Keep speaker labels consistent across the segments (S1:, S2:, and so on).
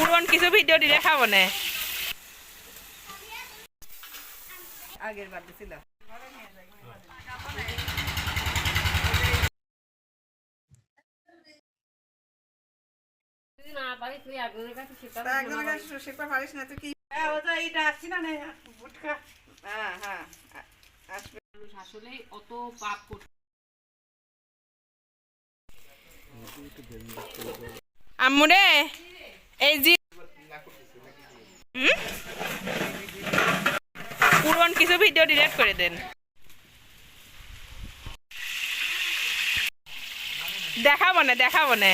S1: পুরন কিছু ভিডিও দিলে খাব না।
S2: আগের বার দিছিল। তা একজনের কাছে শিখতে পারিস না তুই কি হ্যাঁ হ্যাঁ আ- আসবে।
S1: আসলে অত পাপ করতে আম্মুরে এই যে? পুরন কিছু ভিডিও ডিলেট করে দেন দেখাবো না দেখাবো না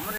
S1: ওরে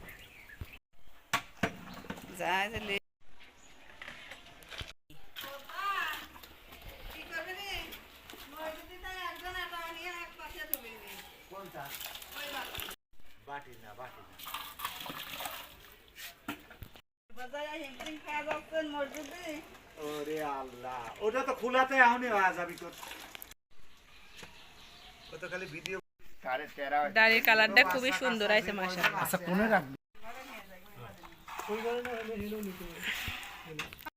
S1: যায়
S2: তাহলে
S3: ওরে আল্লাহ। ওটা তো খোলাতে এখনই আওয়াজ তোর। ও তো খালি ভিডিও
S1: দাড়ির কালারটা খুবই সুন্দর আছে মাশাআল্লাহ।
S3: আচ্ছা I no, no, no, no, no, no, no,